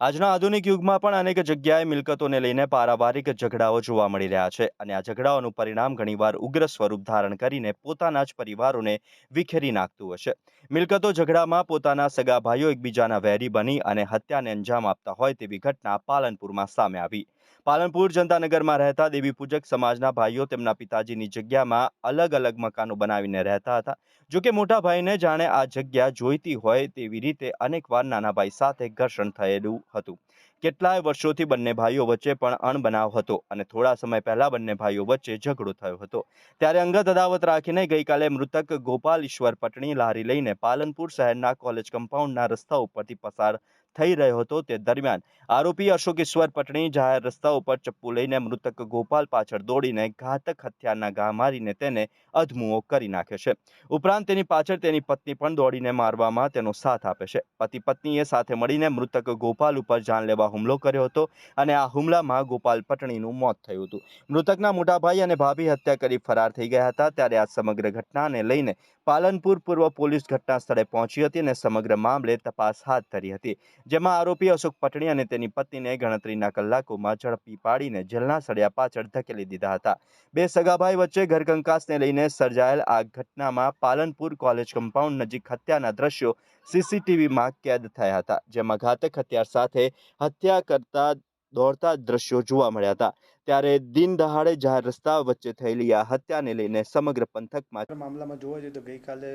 આજના આધુનિક યુગમાં પણ અનેક જગ્યાએ મિલકતોને લઈને પારિવારિક ઝઘડાઓ જોવા મળી રહ્યા છે અને આ ઝઘડાઓનું પરિણામ ઘણીવાર ઉગ્ર સ્વરૂપ ધારણ કરીને પોતાના જ પરિવારોને વિખેરી નાખતું હશે. મિલકતો ઝઘડામાં પોતાના સગા ભાઈઓ એકબીજાના વેરી બની અને હત્યાને અંજામ આપતા હોય તેવી ઘટના પાલનપુરમાં સામે આવી. પાલનપુર જનતાનગરમાં રહેતા દેવી પૂજક સમાજના ભાઈઓ તેમના પિતાજીની જગ્યામાં અલગ અલગ મકાનો બનાવીને રહેતા હતા. જો કે મોટા ભાઈને જાણે આ જગ્યા જોઈતી હોય તેવી રીતે અનેકવાર નાના ભાઈ સાથે ઘર્ષણ થયેલું હતું. કેટલાય વર્ષોથી બંને ભાઈઓ વચ્ચે પણ અણબનાવ હતો અને થોડા સમય પહેલા બંને ભાઈઓ વચ્ચે ઝઘડો થયો હતો. ત્યારે અંગત અદાવત રાખીને ગઈકાલે મૃતક ગોપાલ ઈશ્વર પટણી લારી લઈને પાલનપુર શહેરના કોલેજ કમ્પાઉન્ડના રસ્તા ઉપરથી પસાર થઈ રહ્યો હતો તે દરમિયાન આરોપી અશોક ઈશ્વર પટણી જાહેર રસ્તા ઉપર ચપ્પુ લઈને મૃતક ગોપાલ પાછળ દોડીને ઘાતક હત્યાના ઘા મારીને તેને અધમુઓ કરી નાખે છે. ઉપરાંત તેની પાછળ તેની પત્ની પણ દોડીને મારવામાં તેનો સાથ આપે છે. પતિ પત્નીએ સાથે મળીને મૃતક ગોપાલ ઉપર જાનલેવા હુમલો કર્યો હતો અને આ હુમલામાં ગોપાલ પટણીનું મોત થયું હતું. મૃતકના મોટા ભાઈ અને ભાભી હત્યા કરી ફરાર થઈ ગયા હતા ત્યારે આ સમગ્ર ઘટનાને લઈને પાલનપુર પૂર્વ પોલીસ ઘટના સ્થળે પહોંચી હતી અને સમગ્ર મામલે તપાસ હાથ ધરી હતી. જેમાં આરોપી અશોક પટણી અને તેની પત્નીને ગણતરીના કલાકોમાં ઝડપી પાડીને જેલના સળિયા પાછળ ધકેલી દીધા હતા. બે સગાભાઈ વચ્ચે ઘરકંકાસને લઈને સર્જાયેલ આ ઘટનામાં પાલનપુર કોલેજ કમ્પાઉન્ડ નજીક હત્યાના દ્રશ્યો સીસીટીવીમાં કેદ થયા હતા, જેમાં ઘાતક હથિયાર સાથે હત્યા કરતા દોડતા દ્રશ્યો જોવા મળ્યા હતા. ત્યારે દિન દહાડે જાહેર રસ્તા વચ્ચે થયેલી આ હત્યાને લઈને સમગ્ર પંથકમાં મામલામાં જોવા જઈએ તો ગઈકાલે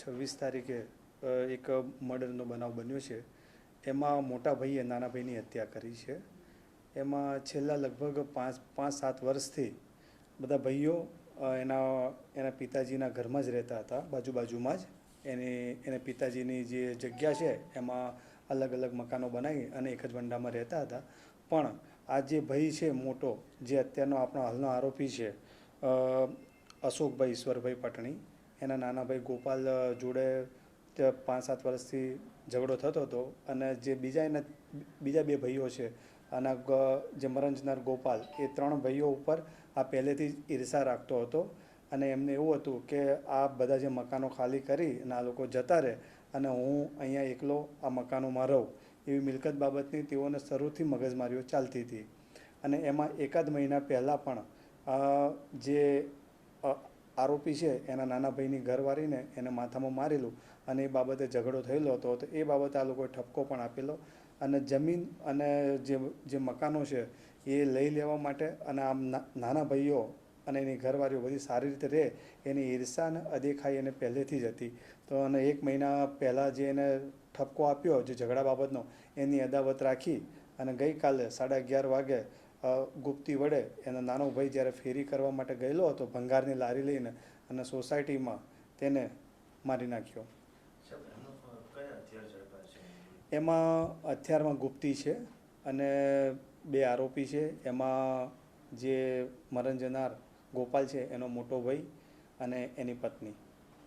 છવ્વીસ તારીખે એક મર્ડરનો બનાવ બન્યો છે. એમાં મોટા ભાઈએ નાના ભાઈની હત્યા કરી છે. એમાં છેલ્લા લગભગ પાંચ પાંચ, સાત વર્ષથી બધા ભાઈઓ એના એના પિતાજીના ઘરમાં જ રહેતા હતા બાજુ બાજુમાં જ. એની, એને પિતાજીની જે જગ્યા છે, એમાં અલગ અલગ મકાનો બનાવી અને એક જ વંડામાં રહેતા હતા. પણ આ જે ભાઈ છે મોટો, જે અત્યારનો આપણો હાલનો આરોપી છે અશોકભાઈ ઈશ્વરભાઈ પટણી, એના નાના ભાઈ ગોપાલ જોડે પાંચ સાત વર્ષથી ઝઘડો થતો હતો અને જે બીજા એના, બીજા બે ભાઈઓ છે અને જે મરંજનાર ગોપાલ, એ ત્રણ ભાઈઓ ઉપર આ પહેલેથી જ ઈર્ષા રાખતો હતો. અને એમને એવું હતું કે આ બધા જે મકાનો ખાલી કરી અને આ લોકો જતા રહે અને હું અહીંયા એકલો આ મકાનોમાં રહું, એવી મિલકત બાબતની તેઓને શરૂથી મગજમારીઓ ચાલતી હતી. અને એમાં એકાદ મહિના પહેલાં પણ જે આરોપી છે, એના નાના ભાઈની ઘરવાળીને એને માથામાં મારેલું અને એ બાબતે ઝઘડો થયેલો હતો. તો એ બાબતે આ લોકોએ ઠપકો પણ આપેલો અને જમીન અને જે જે મકાનો છે એ લઈ લેવા માટે અને આમ નાના ભાઈઓ અને એની ઘરવાળીઓ બધી સારી રીતે રહે એની ઈર્ષા અને અદેખાઈ એને પહેલેથી જ હતી. તો અને એક મહિના પહેલાં જે એને ઠપકો આપ્યો જે ઝઘડા બાબતનો, એની અદાવત રાખી અને ગઈકાલે સાડા અગિયાર વાગે ગુપ્તી વડે એનો નાનો ભાઈ જ્યારે ફેરી કરવા માટે ગયેલો હતો ભંગારની લારી લઈને અને સોસાયટીમાં તેને મારી નાખ્યો. એમાં હથિયારમાં ગુપ્તી છે અને બે આરોપી છે. એમાં જે મરણ જનાર ગોપાલ છે એનો મોટો ભાઈ અને એની પત્ની.